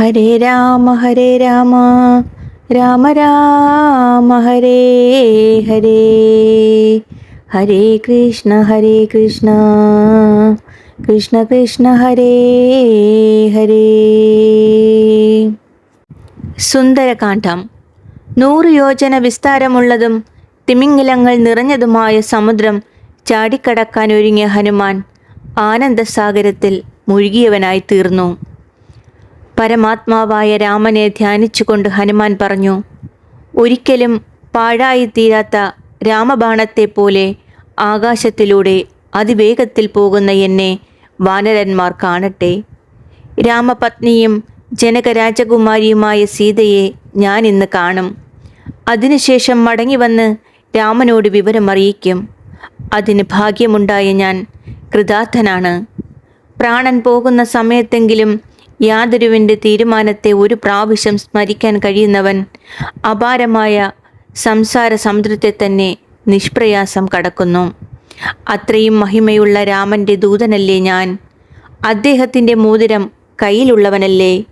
ഹരേ രാമ ഹരേ രാമ. രാമ രാമ ഹരേ ഹരേ. ഹരേ കൃഷ്ണ ഹരേ കൃഷ്ണ. കൃഷ്ണ കൃഷ്ണ ഹരേ ഹരേ. സുന്ദരകാന്ഡം. നൂറ് യോജന വിസ്താരമുള്ളതും തിമിംഗലങ്ങൾ നിറഞ്ഞതുമായ സമുദ്രം ചാടിക്കടക്കാൻ ഒരുങ്ങിയ ഹനുമാൻ ആനന്ദസാഗരത്തിൽ മുഴുകിയവനായി തീർന്നു. പരമാത്മാവായ രാമനെ ധ്യാനിച്ചുകൊണ്ട് ഹനുമാൻ പറഞ്ഞു ഒരിക്കലും പാഴായിത്തീരാത്ത രാമബാണത്തെ പോലെ ആകാശത്തിലൂടെ അതിവേഗത്തിൽ പോകുന്ന എന്നെ വാനരന്മാർ കാണട്ടെ. രാമപത്നിയും ജനകരാജകുമാരിയുമായ സീതയെ ഞാൻ ഇന്ന് കാണും. അതിനുശേഷം മടങ്ങി വന്ന് രാമനോട് വിവരമറിയിക്കും. അതിന് ഭാഗ്യമുണ്ടായ ഞാൻ കൃതാർത്ഥനാണ്. പ്രാണൻ പോകുന്ന സമയത്തെങ്കിലും യാതൊരുവിന്റെ തീരുമാനത്തെ ഒരു പ്രാവശ്യം സ്മരിക്കാൻ കഴിയുന്നവൻ അപാരമായ സംസാര സമുദ്രത്തെ തന്നെ നിഷ്പ്രയാസം കടക്കുന്നു. അത്രയും മഹിമയുള്ള രാമന്റെ ദൂതനല്ലേ ഞാൻ? അദ്ദേഹത്തിന്റെ മോതിരം കയ്യിലുള്ളവനല്ലേ?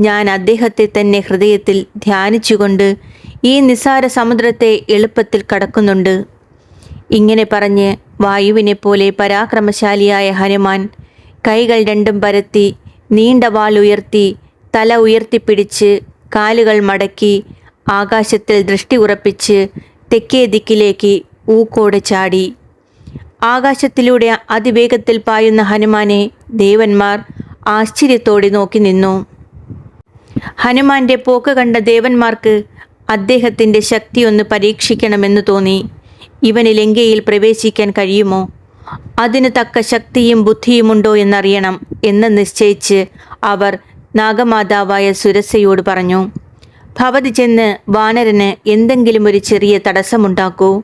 ഞാൻ അദ്ദേഹത്തെ തന്നെ ഹൃദയത്തിൽ ധ്യാനിച്ചുകൊണ്ട് ഈ നിസാര സമുദ്രത്തെ എളുപ്പത്തിൽ കടക്കുന്നുണ്ട്. ഇങ്ങനെ പറഞ്ഞ് വായുവിനെ പോലെ പരാക്രമശാലിയായ ഹനുമാൻ കൈകൾ രണ്ടും പരത്തി നീണ്ട വാൽ ഉയർത്തി തല ഉയർത്തിപ്പിടിച്ച് കാലുകൾ മടക്കി ആകാശത്തിൽ ദൃഷ്ടി ഉറപ്പിച്ച് തെക്കേ ദിക്കിലേക്ക് ഊക്കോട് ചാടി. ആകാശത്തിലൂടെ അതിവേഗത്തിൽ പായുന്ന ഹനുമാനെ ദേവന്മാർ ആശ്ചര്യത്തോടെ നോക്കി നിന്നു. ഹനുമാന്റെ പോക്ക് കണ്ട ദേവന്മാർക്ക് അദ്ദേഹത്തിന്റെ ശക്തിയൊന്ന് പരീക്ഷിക്കണമെന്ന് തോന്നി. ഇവന് ലങ്കയിൽ പ്രവേശിക്കാൻ കഴിയുമോ? അതിന് തക്ക ശക്തിയും ബുദ്ധിയുമുണ്ടോ എന്നറിയണം എന്ന് നിശ്ചയിച്ച് അവർ നാഗമാതാവായ സുരസയോട് പറഞ്ഞു ഭവതി ചെന്ന് വാനരന് എന്തെങ്കിലും ഒരു ചെറിയ തടസ്സമുണ്ടാക്കൂ.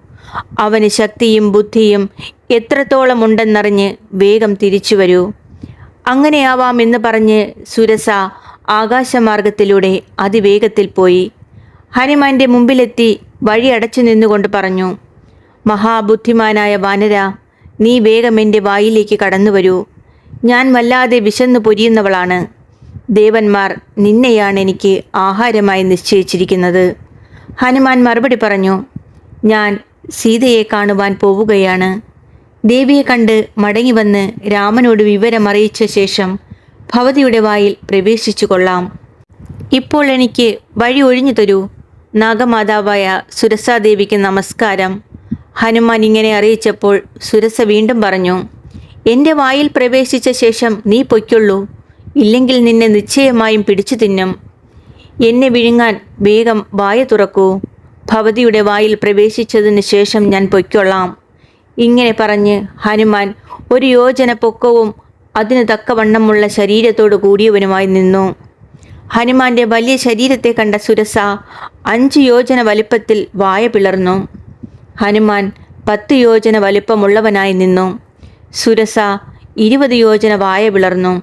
അവന് ശക്തിയും ബുദ്ധിയും എത്രത്തോളം ഉണ്ടെന്നറിഞ്ഞ് വേഗം തിരിച്ചു വരൂ. അങ്ങനെയാവാം എന്ന് പറഞ്ഞ് സുരസ ആകാശമാർഗത്തിലൂടെ അതിവേഗത്തിൽ പോയി. ഹനുമാന്റെ മുമ്പിലെത്തി വഴി അടച്ചു നിന്നുകൊണ്ട് പറഞ്ഞു മഹാബുദ്ധിമാനായ വാനര നീ വേഗം എന്റെ വായിലേക്ക് കടന്നു വരൂ. ഞാൻ വല്ലാതെ വിശന്നു പൊരിയുന്നവളാണ്. ദേവന്മാർ നിന്നെയാണ് എനിക്ക് ആഹാരമായി നിശ്ചയിച്ചിരിക്കുന്നത്. ഹനുമാൻ മറുപടി പറഞ്ഞു ഞാൻ സീതയെ കാണുവാൻ പോവുകയാണ്. ദേവിയെ കണ്ട് മടങ്ങി വന്ന് രാമനോട് വിവരമറിയിച്ച ശേഷം ഭവതിയുടെ വായിൽ പ്രവേശിച്ചു കൊള്ളാം. ഇപ്പോൾ എനിക്ക് വഴി ഒഴിഞ്ഞു തരൂ. നാഗമാതാവായ സുരസാദേവിക്ക് നമസ്കാരം. ഹനുമാൻ ഇങ്ങനെ അറിയിച്ചപ്പോൾ സുരസ വീണ്ടും പറഞ്ഞു എന്റെ വായിൽ പ്രവേശിച്ച ശേഷം നീ പൊയ്ക്കൊള്ളൂ. ഇല്ലെങ്കിൽ നിന്നെ നിശ്ചയമായും പിടിച്ചു തിന്നും. എന്നെ വിഴുങ്ങാൻ വേഗം വായ തുറക്കൂ. ഭവതിയുടെ വായിൽ പ്രവേശിച്ചതിന് ശേഷം ഞാൻ പൊയ്ക്കൊള്ളാം. ഇങ്ങനെ പറഞ്ഞ് ഹനുമാൻ ഒരു യോജന പൊക്കവും അതിന് തക്കവണ്ണമുള്ള ശരീരത്തോടു കൂടിയവനുമായി നിന്നു. ഹനുമാന്റെ വലിയ ശരീരത്തെ കണ്ട സുരസ അഞ്ച് യോജന വലിപ്പത്തിൽ വായ പിളർന്നു. ഹനുമാൻ പത്ത് യോജന വലിപ്പമുള്ളവനായി നിന്നു. സുരസ ഇരുപത് യോജന വായ വിളർന്നു.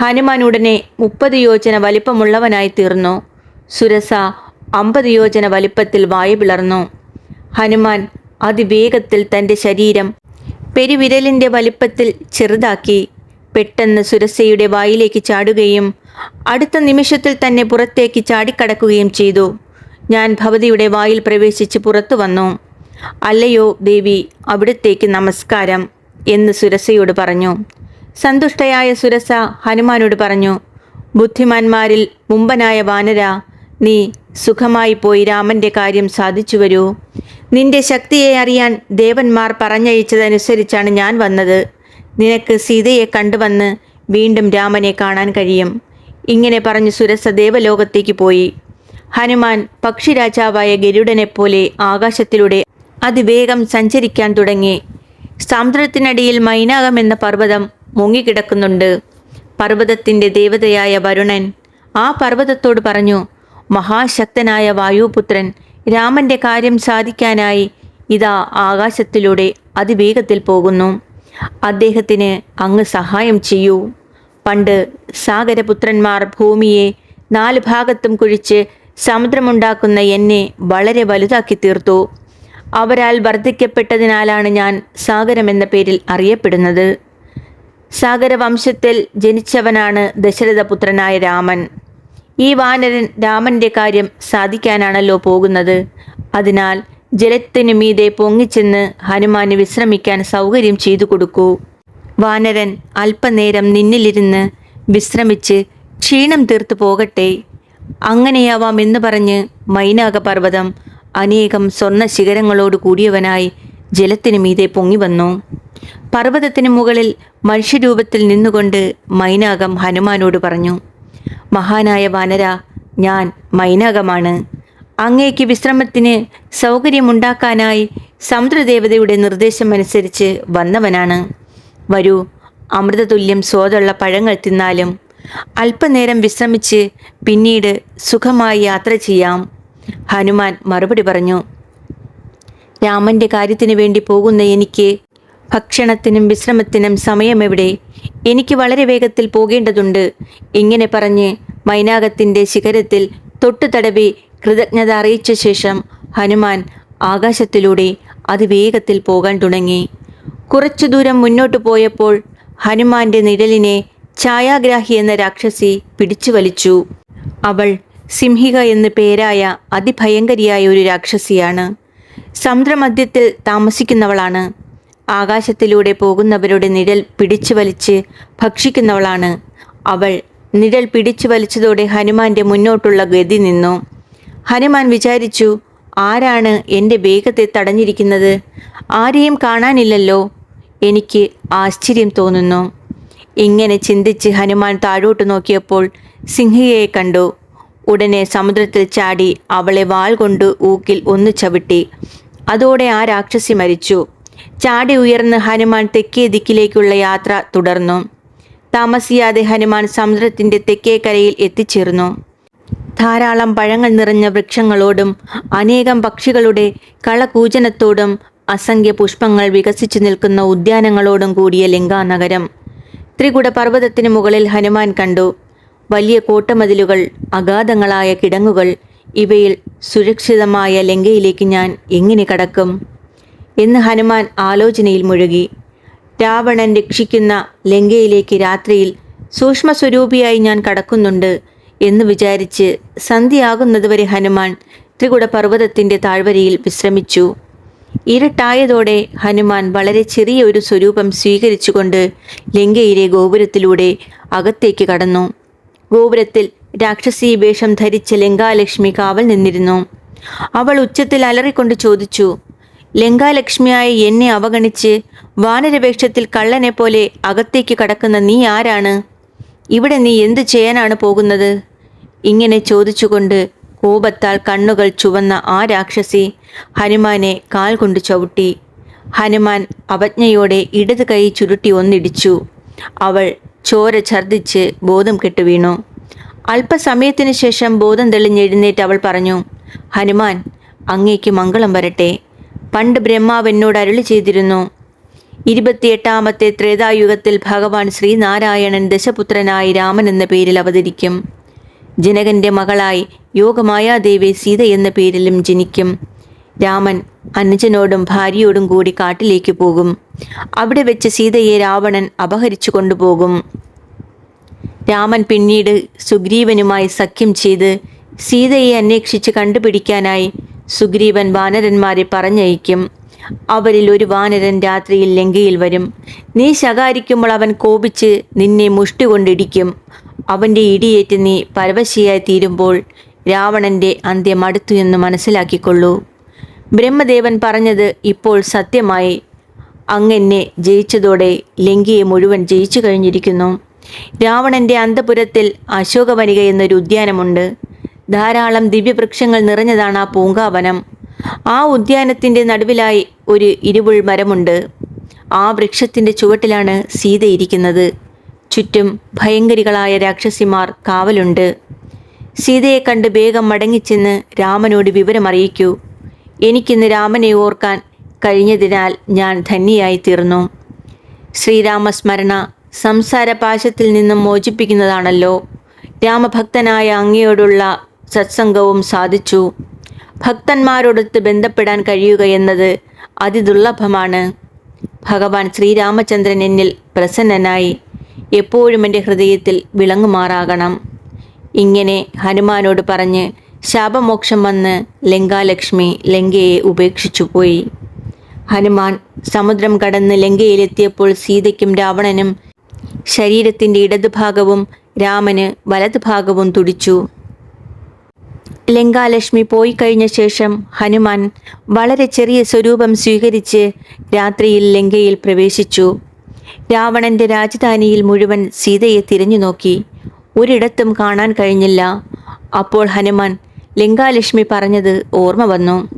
ഹനുമാൻ ഉടനെ മുപ്പത് യോജന വലിപ്പമുള്ളവനായി തീർന്നു. സുരസ അമ്പത് യോജന വലിപ്പത്തിൽ വായ പിളർന്നു ഹനുമാൻ അതിവേഗത്തിൽ തന്റെ ശരീരം പെരുവിരലിന്റെ വലിപ്പത്തിൽ ചെറുതാക്കി പെട്ടെന്ന് സുരസയുടെ വായിലേക്ക് ചാടുകയും അടുത്ത നിമിഷത്തിൽ തന്നെ പുറത്തേക്ക് ചാടിക്കടക്കുകയും ചെയ്തു. ഞാൻ ഭവതിയുടെ വായിൽ പ്രവേശിച്ച് പുറത്തു വന്നു. അല്ലയോ ദേവി അവിടത്തേക്ക് നമസ്കാരം എന്ന് സുരസയോട് പറഞ്ഞു. സന്തുഷ്ടയായ സുരസ ഹനുമാനോട് പറഞ്ഞു ബുദ്ധിമാന്മാരിൽ മുമ്പനായ വാനര നീ സുഖമായി പോയി രാമന്റെ കാര്യം സാധിച്ചു വരൂ. നിന്റെ ശക്തിയെ അറിയാൻ ദേവന്മാർ പറഞ്ഞയച്ചതനുസരിച്ചാണ് ഞാൻ വന്നത്. നിനക്ക് സീതയെ കണ്ടുവന്ന് വീണ്ടും രാമനെ കാണാൻ കഴിയും. ഇങ്ങനെ പറഞ്ഞു സുരസ ദേവലോകത്തേക്ക് പോയി. ഹനുമാൻ പക്ഷിരാജാവായ ഗരുഡനെപ്പോലെ ആകാശത്തിലൂടെ അതിവേഗം സഞ്ചരിക്കാൻ തുടങ്ങി. സമുദ്രത്തിനടിയിൽ മൈനാകം എന്ന പർവതം മുങ്ങിക്കിടക്കുന്നുണ്ട്. പർവതത്തിന്റെ ദേവതയായ വരുണൻ ആ പർവതത്തോട് പറഞ്ഞു മഹാശക്തനായ വായുപുത്രൻ രാമന്റെ കാര്യം സാധിക്കാനായി ഇതാ ആകാശത്തിലൂടെ അതിവേഗത്തിൽ പോകുന്നു. അദ്ദേഹത്തിന് അങ്ങ് സഹായം ചെയ്യൂ. പണ്ട് സാഗരപുത്രന്മാർ ഭൂമിയെ നാല് ഭാഗത്തും കുഴിച്ച് സമുദ്രമുണ്ടാക്കുന്ന എന്നെ വളരെ വലുതാക്കി തീർത്തു അവരാൽ വർദ്ധിക്കപ്പെട്ടതിനാലാണ് ഞാൻ സാഗരം എന്ന പേരിൽ അറിയപ്പെടുന്നത്. സാഗരവംശത്തിൽ ജനിച്ചവനാണ് ദശരഥപുത്രനായ രാമൻ. ഈ വാനരൻ രാമന്റെ കാര്യം സാധിക്കാനാണല്ലോ പോകുന്നത്. അതിനാൽ ജലത്തിനു മീതെ പൊങ്ങിച്ചെന്ന് ഹനുമാന് വിശ്രമിക്കാൻ സൗകര്യം ചെയ്തു കൊടുക്കൂ. വാനരൻ അല്പനേരം നിന്നിലിരുന്ന് വിശ്രമിച്ച് ക്ഷീണം തീർത്തു പോകട്ടെ. അങ്ങനെയാവാം എന്ന് പറഞ്ഞ് മൈനാക പർവതം അനേകം സ്വർണ ശിഖരങ്ങളോട് കൂടിയവനായി ജലത്തിനു മീതെ പൊങ്ങി വന്നു. പർവതത്തിന് മുകളിൽ മനുഷ്യരൂപത്തിൽ നിന്നുകൊണ്ട് മൈനാകം ഹനുമാനോട് പറഞ്ഞു മഹാനായ വാനര ഞാൻ മൈനാകമാണ്. അങ്ങേക്ക് വിശ്രമത്തിന് സൗകര്യമുണ്ടാക്കാനായി സമുദ്രദേവതയുടെ നിർദ്ദേശമനുസരിച്ച് വന്നവനാണ്. വരൂ അമൃതതുല്യം സ്വാദുള്ള പഴങ്ങൾ തിന്നാലും അല്പനേരം വിശ്രമിച്ച് പിന്നീട് സുഖമായി യാത്ര ചെയ്യാം. ഹനുമാൻ മറുപടി പറഞ്ഞു രാമന്റെ കാര്യത്തിനു വേണ്ടി പോകുന്ന എനിക്ക് ഭക്ഷണത്തിനും വിശ്രമത്തിനും സമയമെവിടെ എനിക്ക് വളരെ വേഗത്തിൽ പോകേണ്ടതുണ്ട് ഇങ്ങനെ പറഞ്ഞ് മൈനാകത്തിന്റെ ശിഖരത്തിൽ തൊട്ടു തടവി കൃതജ്ഞത അറിയിച്ച ശേഷം ഹനുമാൻ ആകാശത്തിലൂടെ അതിവേഗത്തിൽ പോകാൻ തുടങ്ങി. കുറച്ചു ദൂരം മുന്നോട്ട് പോയപ്പോൾ ഹനുമാന്റെ നിഴലിനെ ഛായാഗ്രാഹി എന്ന രാക്ഷസി പിടിച്ചു വലിച്ചു അവൾ സിംഹിക എന്ന് പേരായ അതിഭയങ്കരിയായ ഒരു രാക്ഷസിയാണ്. സമുദ്രമധ്യത്തിൽ താമസിക്കുന്നവളാണ്. ആകാശത്തിലൂടെ പോകുന്നവരുടെ നിഴൽ പിടിച്ചു വലിച്ച് ഭക്ഷിക്കുന്നവളാണ്. അവൾ നിഴൽ പിടിച്ചു വലിച്ചതോടെ ഹനുമാന്റെ മുന്നോട്ടുള്ള ഗതി നിന്നു. ഹനുമാൻ വിചാരിച്ചു ആരാണ് എന്റെ വേഗത്തെ തടഞ്ഞിരിക്കുന്നത്? ആരെയും കാണാനില്ലല്ലോ. എനിക്ക് ആശ്ചര്യം തോന്നുന്നു. ഇങ്ങനെ ചിന്തിച്ച് ഹനുമാൻ താഴോട്ട് നോക്കിയപ്പോൾ സിംഹിയെ കണ്ടു. ഉടനെ സമുദ്രത്തിൽ ചാടി അവളെ വാൾ കൊണ്ട് ഊക്കിൽ ഒന്ന് ചവിട്ടി. അതോടെ ആ രാക്ഷസി മരിച്ചു. ചാടി ഉയർന്ന് ഹനുമാൻ തെക്കേ ദിക്കിലേക്കുള്ള യാത്ര തുടർന്നു. താമസിയാതെ ഹനുമാൻ സമുദ്രത്തിന്റെ തെക്കേ കരയിൽ എത്തിച്ചേർന്നു. ധാരാളം പഴങ്ങൾ നിറഞ്ഞ വൃക്ഷങ്ങളോടും അനേകം പക്ഷികളുടെ കളകൂജനത്തോടും അസംഖ്യ പുഷ്പങ്ങൾ വികസിച്ചു നിൽക്കുന്ന ഉദ്യാനങ്ങളോടും കൂടിയ ലങ്കാനഗരം. ത്രികുട പർവതത്തിന് മുകളിൽ ഹനുമാൻ കണ്ടു. വലിയ കോട്ടമതിലുകൾ അഗാധങ്ങളായ കിടങ്ങുകൾ ഇവയിൽ സുരക്ഷിതമായ ലങ്കയിലേക്ക് ഞാൻ എങ്ങനെ കടക്കും? എന്ന് ഹനുമാൻ ആലോചനയിൽ മുഴുകി. രാവണൻ രക്ഷിക്കുന്ന ലങ്കയിലേക്ക് രാത്രിയിൽ സൂക്ഷ്മ സൂക്ഷ്മസ്വരൂപിയായി ഞാൻ കടക്കുന്നുണ്ട് എന്ന് വിചാരിച്ച് സന്ധ്യയാകുന്നതുവരെ ഹനുമാൻ ത്രികുട പർവതത്തിന്റെ താഴ്വരയിൽ വിശ്രമിച്ചു. ഇരുട്ടായതോടെ ഹനുമാൻ വളരെ ചെറിയ ഒരു സ്വരൂപം സ്വീകരിച്ചുകൊണ്ട് ലങ്കയിലെ ഗോപുരത്തിലൂടെ അകത്തേക്ക് കടന്നു. ഗോപുരത്തിൽ രാക്ഷസീ വേഷം ധരിച്ച ലങ്കാലക്ഷ്മി കാവൽ നിന്നിരുന്നു. അവൾ ഉച്ചത്തിൽ അലറിക്കൊണ്ട് ചോദിച്ചു ലങ്കാലക്ഷ്മിയായ എന്നെ അവഗണിച്ച് വാനരവേഷത്തിൽ കള്ളനെ പോലെ അകത്തേക്ക് കടക്കുന്ന നീ ആരാണ്? ഇവിടെ നീ എന്തു ചെയ്യാനാണ് പോകുന്നത്? ഇങ്ങനെ ചോദിച്ചുകൊണ്ട് കോപത്താൽ കണ്ണുകൾ ചുവന്ന ആ രാക്ഷസി ഹനുമാനെ കാൽ കൊണ്ട് ചവിട്ടി. ഹനുമാൻ അവജ്ഞയോടെ ഇടത് കൈ ചുരുട്ടി ഒന്നിടിച്ചു. അവൾ ചോര ഛർദിച്ച് ബോധം കെട്ടു വീണു. അല്പസമയത്തിന് ശേഷം ബോധം തെളിഞ്ഞെഴുന്നേറ്റ് അവൾ പറഞ്ഞു ഹനുമാൻ അങ്ങേക്ക് മംഗളം വരട്ടെ. പണ്ട് ബ്രഹ്മാവ് എന്നോട് അരുളി ചെയ്തിരുന്നു ഇരുപത്തിയെട്ടാമത്തെ ത്രേതായുഗത്തിൽ ഭഗവാൻ ശ്രീനാരായണൻ ദശപുത്രനായി രാമൻ എന്ന പേരിൽ അവതരിക്കും. ജനകന്റെ മകളായി യോഗമായാദേവി സീത എന്ന പേരിലും ജനിക്കും. രാമൻ അനുജനോടും ഭാര്യയോടും കൂടി കാട്ടിലേക്ക് പോകും. അവിടെ വെച്ച് സീതയെ രാവണൻ അപഹരിച്ചു കൊണ്ടുപോകും. രാമൻ പിന്നീട് സുഗ്രീവനുമായി സഖ്യം ചെയ്ത് സീതയെ അന്വേഷിച്ച് കണ്ടുപിടിക്കാനായി സുഗ്രീവൻ വാനരന്മാരെ പറഞ്ഞയക്കും. അവരിൽ ഒരു വാനരൻ രാത്രിയിൽ ലങ്കയിൽ വരും. നീ ശകാരിക്കുമ്പോൾ അവൻ കോപിച്ച് നിന്നെ മുഷ്ടി കൊണ്ടിടിക്കും അവന്റെ ഇടിയേറ്റ് നീ പരവശിയായി തീരുമ്പോൾ രാവണന്റെ അന്ത്യം അടുത്തു എന്ന് മനസ്സിലാക്കിക്കൊള്ളൂ. ബ്രഹ്മദേവൻ പറഞ്ഞത് ഇപ്പോൾ സത്യമായി. അങ്ങെന്നെ ജയിച്ചതോടെ ലങ്കയെ മുഴുവൻ ജയിച്ചു കഴിഞ്ഞിരിക്കുന്നു. രാവണന്റെ അന്തപുരത്തിൽ അശോകവനിക എന്നൊരു ഉദ്യാനമുണ്ട്. ധാരാളം ദിവ്യവൃക്ഷങ്ങൾ നിറഞ്ഞതാണ് ആ പൂങ്കാവനം. ആ ഉദ്യാനത്തിന്റെ നടുവിലായി ഒരു ഇരുവുൾ മരമുണ്ട്. ആ വൃക്ഷത്തിന്റെ ചുവട്ടിലാണ് സീത ഇരിക്കുന്നത്. ചുറ്റും ഭയങ്കരികളായ രാക്ഷസിമാർ കാവലുണ്ട്. സീതയെ കണ്ട് വേഗം മടങ്ങിച്ചെന്ന് രാമനോട് വിവരമറിയിക്കൂ. എനിക്കിന്ന് രാമനെ ഓർക്കാൻ കഴിഞ്ഞതിനാൽ ഞാൻ ധന്യയായി തീർന്നു ശ്രീരാമസ്മരണ സംസാരപാശത്തിൽ നിന്നും മോചിപ്പിക്കുന്നതാണല്ലോ. രാമഭക്തനായ അങ്ങയോടുള്ള സത്സംഗവും സാധിച്ചു. ഭക്തന്മാരോടൊത്ത് ബന്ധപ്പെടാൻ കഴിയുക എന്നത് അതിദുർലഭമാണ്. ഭഗവാൻ ശ്രീരാമചന്ദ്രൻ എന്നിൽ പ്രസന്നനായി എപ്പോഴും എന്റെ ഹൃദയത്തിൽ വിളങ്ങുമാറാകണം. ഇങ്ങനെ ഹനുമാനോട് പറഞ്ഞ് ശാപമോക്ഷം വന്ന് ലങ്കാലക്ഷ്മി ലങ്കയെ ഉപേക്ഷിച്ചു പോയി. ഹനുമാൻ സമുദ്രം കടന്ന് ലങ്കയിലെത്തിയപ്പോൾ സീതയ്ക്കും രാവണനും ശരീരത്തിന്റെ ഇടതുഭാഗവും രാമന് വലതുഭാഗവും തുടിച്ചു. ലങ്കാലക്ഷ്മി പോയി കഴിഞ്ഞ ശേഷം ഹനുമാൻ വളരെ ചെറിയ സ്വരൂപം സ്വീകരിച്ച് രാത്രിയിൽ ലങ്കയിൽ പ്രവേശിച്ചു. രാവണന്റെ രാജധാനിയിൽ മുഴുവൻ സീതയെ തിരഞ്ഞു നോക്കി. ഒരിടത്തും കാണാൻ കഴിഞ്ഞില്ല. അപ്പോൾ ഹനുമാൻ ലങ്കാലക്ഷ്മി പറഞ്ഞത് ഓർമ്മ വന്നു.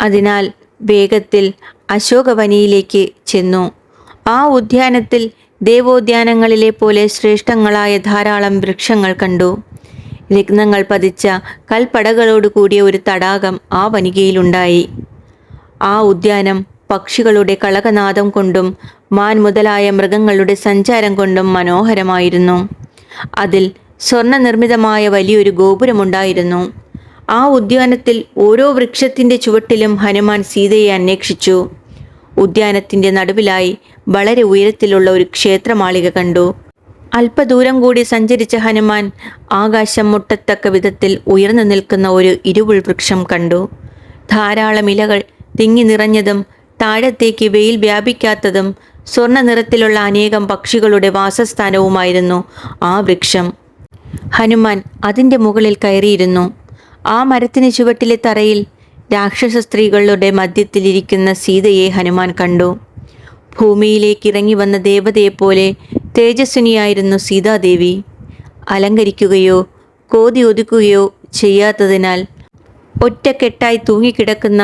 അതിനാൽ വേഗത്തിൽ അശോകവനിയിലേക്ക് ചെന്നു. ആ ഉദ്യാനത്തിൽ ദേവോദ്യാനങ്ങളിലെ പോലെ ശ്രേഷ്ഠങ്ങളായ ധാരാളം വൃക്ഷങ്ങൾ കണ്ടു. രത്നങ്ങൾ പതിച്ച കൽപ്പടകളോട് കൂടിയ ഒരു തടാകം ആ വനികയിലുണ്ടായി. ആ ഉദ്യാനം പക്ഷികളുടെ കളകനാദം കൊണ്ടും മാൻ മുതലായ മൃഗങ്ങളുടെ സഞ്ചാരം കൊണ്ടും മനോഹരമായിരുന്നു. അതിൽ സ്വർണ നിർമ്മിതമായ വലിയൊരു ഗോപുരമുണ്ടായിരുന്നു. ആ ഉദ്യാനത്തിൽ ഓരോ വൃക്ഷത്തിന്റെ ചുവട്ടിലും ഹനുമാൻ സീതയെ അന്വേഷിച്ചു. ഉദ്യാനത്തിന്റെ നടുവിലായി വളരെ ഉയരത്തിലുള്ള ഒരു ക്ഷേത്രമാളിക കണ്ടു. അല്പദൂരം കൂടി സഞ്ചരിച്ച ഹനുമാൻ ആകാശം മുട്ടത്തക്ക വിധത്തിൽ ഉയർന്നു നിൽക്കുന്ന ഒരു ഇരുവുൾ വൃക്ഷം കണ്ടു. ധാരാളം ഇലകൾ തിങ്ങി നിറഞ്ഞതും താഴത്തേക്ക് വെയിൽ വ്യാപിക്കാത്തതും സ്വർണ നിറത്തിലുള്ള അനേകം പക്ഷികളുടെ വാസസ്ഥാനവുമായിരുന്നു ആ വൃക്ഷം. ഹനുമാൻ അതിന്റെ മുകളിൽ കയറിയിരുന്നു. ആ മരത്തിന് ചുവട്ടിലെ തറയിൽ രാക്ഷസ സ്ത്രീകളുടെ മധ്യത്തിലിരിക്കുന്ന സീതയെ ഹനുമാൻ കണ്ടു. ഭൂമിയിലേക്ക് ഇറങ്ങി വന്ന ദേവതയെപ്പോലെ തേജസ്വിനിയായിരുന്നു സീതാദേവി. അലങ്കരിക്കുകയോ കോതി ഒതുക്കുകയോ ചെയ്യാത്തതിനാൽ ഒറ്റക്കെട്ടായി തൂങ്ങിക്കിടക്കുന്ന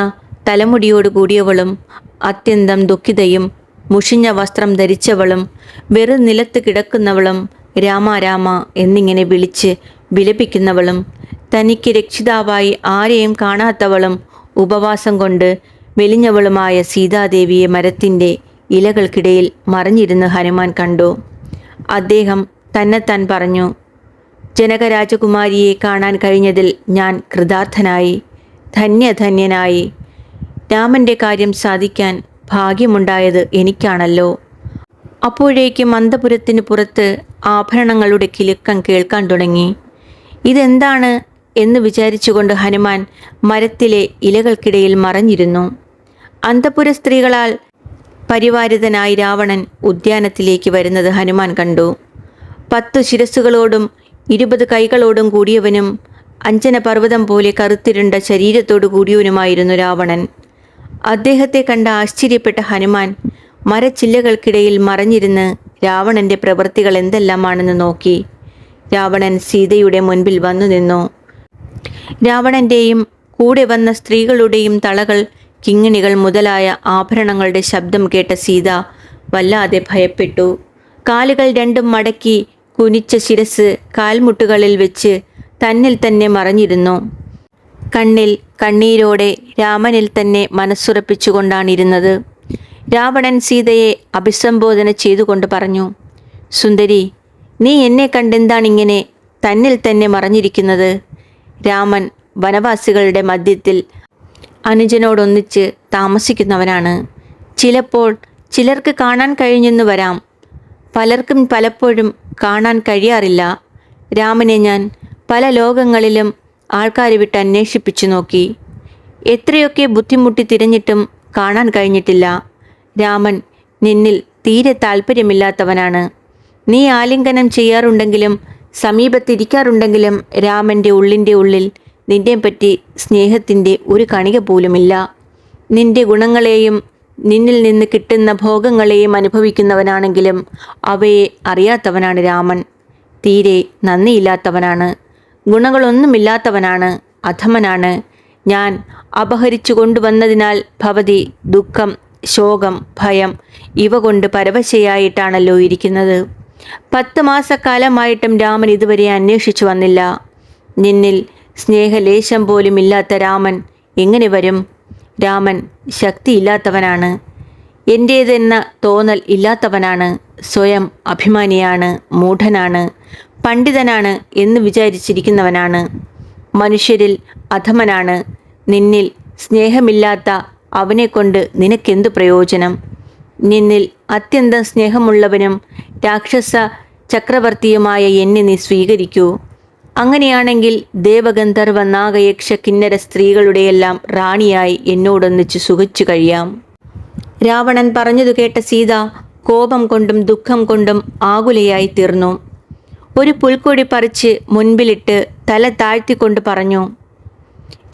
തലമുടിയോട് കൂടിയവളും അത്യന്തം ദുഃഖിതയും മുഷിഞ്ഞ വസ്ത്രം ധരിച്ചവളും വെറു നിലത്ത് കിടക്കുന്നവളും രാമ രാമ എന്നിങ്ങനെ വിളിച്ച് വിലപിക്കുന്നവളും തനിക്ക് രക്ഷിതാവായി ആരെയും കാണാത്തവളും ഉപവാസം കൊണ്ട് മെലിഞ്ഞവളുമായ സീതാദേവിയെ മരത്തിന്റെ ഇലകൾക്കിടയിൽ മറിഞ്ഞിരുന്ന് ഹനുമാൻ കണ്ടു. അദ്ദേഹം തന്നെത്താൻ പറഞ്ഞു ജനകരാജകുമാരിയെ കാണാൻ കഴിഞ്ഞതിൽ ഞാൻ കൃതാർത്ഥനായി ധന്യധന്യനായി. രാമന്റെ കാര്യം സാധിക്കാൻ ഭാഗ്യമുണ്ടായത് എനിക്കാണല്ലോ. അപ്പോഴേക്കും അന്തപുരത്തിന് പുറത്ത് ആഭരണങ്ങളുടെ കിലുക്കം കേൾക്കാൻ തുടങ്ങി. ഇതെന്താണ് എന്ന് വിചാരിച്ചുകൊണ്ട് ഹനുമാൻ മരത്തിലെ ഇലകൾക്കിടയിൽ മറഞ്ഞിരുന്നു. അന്തപുര സ്ത്രീകളാൽ പരിവാരിതനായി രാവണൻ ഉദ്യാനത്തിലേക്ക് വരുന്നത് ഹനുമാൻ കണ്ടു. പത്തു ശിരസ്സുകളോടും ഇരുപത് കൈകളോടും കൂടിയവനും അഞ്ജന പർവതം പോലെ കറുത്തിരുണ്ട ശരീരത്തോടു കൂടിയവനുമായിരുന്നു രാവണൻ. അദ്ദേഹത്തെ കണ്ട ആശ്ചര്യപ്പെട്ട ഹനുമാൻ മരച്ചില്ലകൾക്കിടയിൽ മറഞ്ഞിരുന്ന് രാവണന്റെ പ്രവൃത്തികൾ എന്തെല്ലാമാണെന്ന് നോക്കി. രാവണൻ സീതയുടെ മുൻപിൽ വന്നു നിന്നു. രാവണന്റെയും കൂടെ വന്ന സ്ത്രീകളുടെയും തളകൾ കിങ്ങിണികൾ മുതലായ ആഭരണങ്ങളുടെ ശബ്ദം കേട്ട സീത വല്ലാതെ ഭയപ്പെട്ടു. കാലുകൾ രണ്ടും മടക്കി കുനിച്ച ശിരസ് കാൽമുട്ടുകളിൽ വെച്ച് തന്നിൽ തന്നെ മറഞ്ഞിരുന്നു. കണ്ണിൽ കണ്ണീരോടെ രാമനിൽ തന്നെ മനസ്സുറപ്പിച്ചുകൊണ്ടാണിരുന്നത്. രാവണൻ സീതയെ അഭിസംബോധന ചെയ്തുകൊണ്ട് പറഞ്ഞു സുന്ദരി നീ എന്നെ കണ്ടെന്താണിങ്ങനെ തന്നിൽ തന്നെ മറഞ്ഞിരിക്കുന്നത് രാമൻ വനവാസികളുടെ മധ്യത്തിൽ അനുജനോടൊന്നിച്ച് താമസിക്കുന്നവനാണ്. ചിലപ്പോൾ ചിലർക്ക് കാണാൻ കഴിഞ്ഞെന്ന് വരാം. പലർക്കും പലപ്പോഴും കാണാൻ കഴിയാറില്ല. രാമനെ ഞാൻ പല ലോകങ്ങളിലും ആൾക്കാർ വിട്ട് അന്വേഷിപ്പിച്ചു നോക്കി. എത്രയൊക്കെ ബുദ്ധിമുട്ടി തിരഞ്ഞിട്ടും കാണാൻ കഴിഞ്ഞിട്ടില്ല. രാമൻ നിന്നിൽ തീരെ താല്പര്യമില്ലാത്തവനാണ് നീ ആലിംഗനം ചെയ്യാറുണ്ടെങ്കിലും സമീപത്തിരിക്കാറുണ്ടെങ്കിലും രാമന്റെ ഉള്ളിന്റെ ഉള്ളിൽ നിന്നെപ്പറ്റി സ്നേഹത്തിന്റെ ഒരു കണിക പോലുമില്ല. നിന്റെ ഗുണങ്ങളെയും നിന്നിൽ നിന്ന് കിട്ടുന്ന ഭോഗങ്ങളെയും അനുഭവിക്കുന്നവനാണെങ്കിലും അവയെ അറിയാത്തവനാണ് രാമൻ. തീരെ നന്ദിയില്ലാത്തവനാണ്. ഗുണങ്ങളൊന്നുമില്ലാത്തവനാണ്. അധമനാണ്. ഞാൻ അപഹരിച്ചു കൊണ്ടുവന്നതിനാൽ ഭവതി ദുഃഖം ശോകം ഭയം ഇവ കൊണ്ട് പരവശയായിട്ടാണല്ലോ ഇരിക്കുന്നത്. പത്ത് മാസക്കാലമായിട്ടും രാമൻ ഇതുവരെ അന്വേഷിച്ചു വന്നില്ല. നിന്നിൽ സ്നേഹലേശം പോലും ഇല്ലാത്ത രാമൻ എങ്ങനെ വരും? രാമൻ ശക്തിയില്ലാത്തവനാണ്. എന്റേതെന്ന തോന്നൽ ഇല്ലാത്തവനാണ്. സ്വയം അഭിമാനിയാണ് മൂഢനാണ് പണ്ഡിതനാണ് എന്ന് വിചാരിച്ചിരിക്കുന്നവനാണ്. മനുഷ്യരിൽ അധമനാണ്. നിന്നിൽ സ്നേഹമില്ലാത്ത അവനെക്കൊണ്ട് നിനക്കെന്തു പ്രയോജനം? നിന്നിൽ അത്യന്തം സ്നേഹമുള്ളവനും രാക്ഷസ ചക്രവർത്തിയുമായ എന്നെ നീ സ്വീകരിക്കൂ. അങ്ങനെയാണെങ്കിൽ ദേവഗന്ധർവ നാഗയക്ഷ കിന്നര സ്ത്രീകളുടെയെല്ലാം റാണിയായി എന്നോടൊന്നിച്ച് സുഖിച്ചു കഴിയാം. രാവണൻ പറഞ്ഞതു കേട്ട സീത കോപം കൊണ്ടും ദുഃഖം കൊണ്ടും ആകുലയായി തീർന്നു. ഒരു പുൽക്കൊടി പറിച്ച് മുൻപിലിട്ട് തല താഴ്ത്തിക്കൊണ്ട് പറഞ്ഞു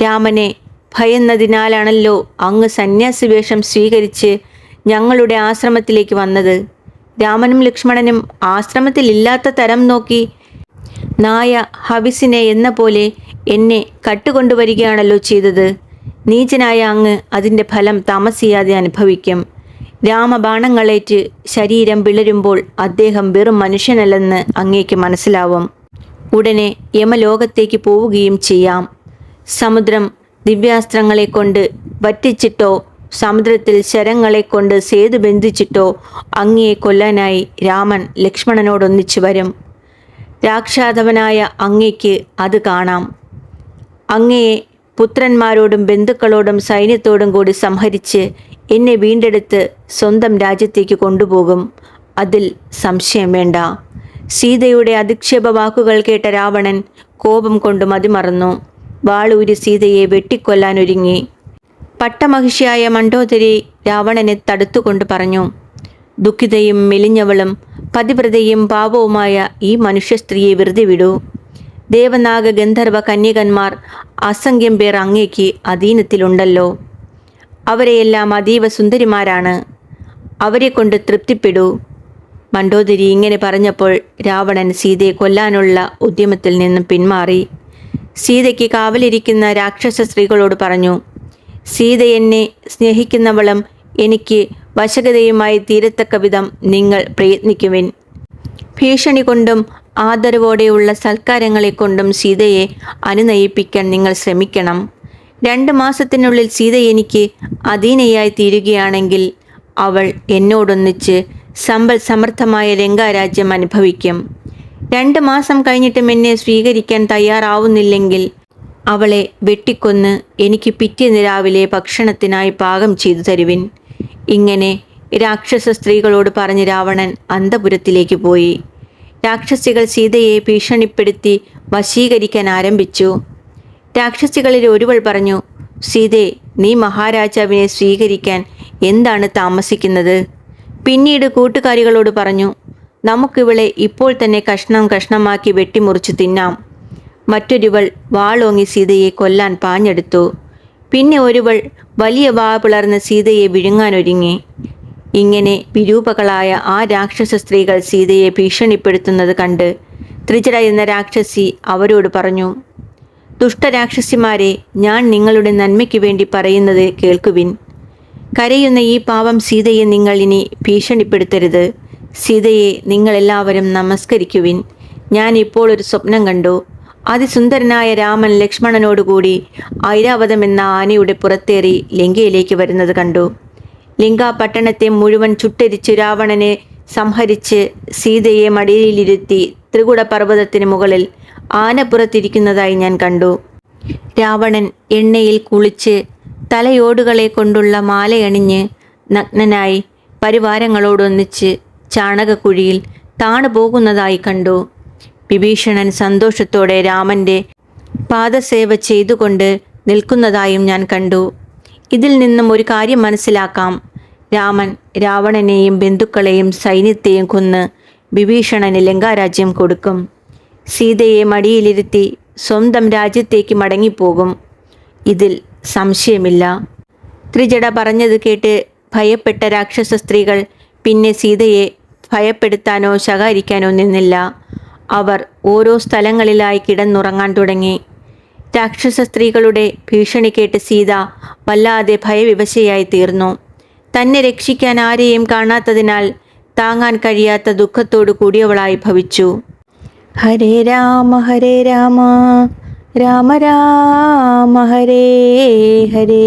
രാമനെ ഭയന്നതിനാലാണല്ലോ അങ്ങ് സന്യാസിവേഷം സ്വീകരിച്ച് ഞങ്ങളുടെ ആശ്രമത്തിലേക്ക് വന്നത്. രാമനും ലക്ഷ്മണനും ആശ്രമത്തിലില്ലാത്ത തരം നോക്കി നായ ഹവിസിനെ എന്ന പോലെ എന്നെ കട്ടുകൊണ്ടുവരികയാണല്ലോ ചെയ്തത്. നീചനായ അങ്ങ് അതിന്റെ ഫലം താമസിയാതെ അനുഭവിക്കും. രാമബാണങ്ങളേറ്റ് ശരീരം പിളരുമ്പോൾ അദ്ദേഹം വെറും മനുഷ്യനല്ലെന്ന് അങ്ങേക്ക് മനസ്സിലാവും. ഉടനെ യമലോകത്തേക്ക് പോവുകയും ചെയ്യാം. സമുദ്രം ദിവ്യാസ്ത്രങ്ങളെ കൊണ്ട് വറ്റിച്ചിട്ടോ സമുദ്രത്തിൽ ശരങ്ങളെ കൊണ്ട് സേതു ബന്ധിച്ചിട്ടോ അങ്ങയെ കൊല്ലാനായി രാമൻ ലക്ഷ്മണനോടൊന്നിച്ചു വരും. രാക്ഷാധവനായ അങ്ങയ്ക്ക് അത് കാണാം. അങ്ങയെ പുത്രന്മാരോടും ബന്ധുക്കളോടും സൈന്യത്തോടും കൂടി സംഹരിച്ച് എന്നെ വീണ്ടെടുത്ത് സ്വന്തം രാജ്യത്തേക്ക് കൊണ്ടുപോകും. അതിൽ സംശയം വേണ്ട. സീതയുടെ അധിക്ഷേപ വാക്കുകൾ കേട്ട രാവണൻ കോപം കൊണ്ട് മതിമറന്നു. വാളൂരി സീതയെ വെട്ടിക്കൊല്ലാനൊരുങ്ങി. പട്ടമഹിഷിയായ മണ്ഡോദരി രാവണനെ തടുത്തുകൊണ്ട് പറഞ്ഞു ദുഃഖിതയും മെലിഞ്ഞവളും പതിവ്രതയും പാപവുമായ ഈ മനുഷ്യ സ്ത്രീയെ വെറുതെ വിടൂ. ദേവനാഗ ഗന്ധർവ കന്യകന്മാർ അസംഖ്യം പേർ അങ്ങേക്ക് അധീനത്തിലുണ്ടല്ലോ. അവരെയെല്ലാം അതീവ സുന്ദരിമാരാണ്. അവരെ കൊണ്ട് തൃപ്തിപ്പെടൂ. മണ്ടോദരി ഇങ്ങനെ പറഞ്ഞപ്പോൾ രാവണൻ സീതയെ കൊല്ലാനുള്ള ഉദ്യമത്തിൽ നിന്നും പിന്മാറി. സീതയ്ക്ക് കാവലിരിക്കുന്ന രാക്ഷസ സ്ത്രീകളോട് പറഞ്ഞു സീത എന്നെ സ്നേഹിക്കുന്നവളും എനിക്ക് വശകതയുമായി തീരത്തക്ക വിധം നിങ്ങൾ പ്രയത്നിക്കുവിൻ. ഭീഷണി കൊണ്ടും ആദരവോടെയുള്ള സൽക്കാരങ്ങളെ കൊണ്ടും സീതയെ അനുനയിപ്പിക്കാൻ നിങ്ങൾ ശ്രമിക്കണം. രണ്ട് മാസത്തിനുള്ളിൽ സീത എനിക്ക് അധീനയായി തീരുകയാണെങ്കിൽ അവൾ എന്നോടൊന്നിച്ച് സമ്പൽ സമർത്ഥമായ രംഗാരാജ്യം അനുഭവിക്കും. രണ്ട് മാസം കഴിഞ്ഞിട്ടും എന്നെ സ്വീകരിക്കാൻ തയ്യാറാവുന്നില്ലെങ്കിൽ അവളെ വെട്ടിക്കൊന്ന് എനിക്ക് പിറ്റേന്ന് രാവിലെ ഭക്ഷണത്തിനായി പാകം ചെയ്തു തരുവിൻ. ഇങ്ങനെ രാക്ഷസ സ്ത്രീകളോട് പറഞ്ഞ് രാവണൻ അന്തപുരത്തിലേക്ക് പോയി. രാക്ഷസികൾ സീതയെ ഭീഷണിപ്പെടുത്തി വശീകരിക്കാൻ ആരംഭിച്ചു. രാക്ഷസികളിൽ ഒരുവൾ പറഞ്ഞു സീതേ നീ മഹാരാജാവിനെ സ്വീകരിക്കാൻ എന്താണ് താമസിക്കുന്നത്? പിന്നീട് കൂട്ടുകാരികളോട് പറഞ്ഞു നമുക്കിവളെ ഇപ്പോൾ തന്നെ കഷ്ണം കഷ്ണമാക്കി വെട്ടിമുറിച്ചു തിന്നാം. മറ്റൊരുവൾ വാളോങ്ങി സീതയെ കൊല്ലാൻ പാഞ്ഞെടുത്തു. പിന്നെ ഒരുവൾ വലിയ വാ പിളർന്ന് സീതയെ വിഴുങ്ങാനൊരുങ്ങി. ഇങ്ങനെ വിരൂപകളായ ആ രാക്ഷസ സ്ത്രീകൾ സീതയെ ഭീഷണിപ്പെടുത്തുന്നത് കണ്ട് ത്രിജട എന്ന രാക്ഷസി അവരോട് പറഞ്ഞു ദുഷ്ടരാക്ഷസിമാരെ ഞാൻ നിങ്ങളുടെ നന്മയ്ക്ക് വേണ്ടി പറയുന്നത് കേൾക്കുവിൻ. കരയുന്ന ഈ പാവം സീതയെ നിങ്ങൾ ഇനി ഭീഷണിപ്പെടുത്തരുത്. സീതയെ നിങ്ങളെല്ലാവരും നമസ്കരിക്കുവിൻ. ഞാൻ ഇപ്പോൾ ഒരു സ്വപ്നം കണ്ടു. അതിസുന്ദരനായ രാമൻ ലക്ഷ്മണനോടുകൂടി ഐരാവതം എന്ന ആനയുടെ പുറത്തേറി ലങ്കയിലേക്ക് വരുന്നത് കണ്ടു. ലിങ്ക പട്ടണത്തെ മുഴുവൻ ചുട്ടരിച്ച് രാവണനെ സംഹരിച്ച് സീതയെ മടിയിലിരുത്തി ത്രികുട പർവതത്തിന് മുകളിൽ ആന പുറത്തിരിക്കുന്നതായി ഞാൻ കണ്ടു. രാവണൻ എണ്ണയിൽ കുളിച്ച് തലയോടുകളെ കൊണ്ടുള്ള മാലയണിഞ്ഞ് നഗ്നനായി പരിവാരങ്ങളോടൊന്നിച്ച് ചാണകക്കുഴിയിൽ താണു പോകുന്നതായി കണ്ടു. വിഭീഷണൻ സന്തോഷത്തോടെ രാമന്റെ പാദസേവ ചെയ്തുകൊണ്ട് നിൽക്കുന്നതായും ഞാൻ കണ്ടു. ഇതിൽ നിന്നും ഒരു കാര്യം മനസ്സിലാക്കാം. രാമൻ രാവണനെയും ബന്ധുക്കളെയും സൈന്യത്തെയും കൊന്ന് വിഭീഷണന് ലങ്കാരാജ്യം കൊടുക്കും. സീതയെ മടിയിലിരുത്തി സ്വന്തം രാജ്യത്തേക്ക് മടങ്ങിപ്പോകും. ഇതിൽ സംശയമില്ല. ത്രിജട പറഞ്ഞത് കേട്ട് ഭയപ്പെട്ട രാക്ഷസ സ്ത്രീകൾ പിന്നെ സീതയെ ഭയപ്പെടുത്താനോ ശകാരിക്കാനോ നിന്നില്ല. അവർ ഓരോ സ്ഥലങ്ങളിലായി കിടന്നുറങ്ങാൻ തുടങ്ങി. രാക്ഷസ സ്ത്രീകളുടെ ഭീഷണി കേട്ട് സീത വല്ലാതെ ഭയവിവശയായി തീർന്നു. തന്നെ രക്ഷിക്കാൻ ആരെയും കാണാത്തതിനാൽ താങ്ങാൻ കഴിയാത്ത ദുഃഖത്തോടു കൂടിയവളായി ഭവിച്ചു. ഹരേ രാമ ഹരേ രാമ. രാമ രാമ ഹരേ ഹരേ.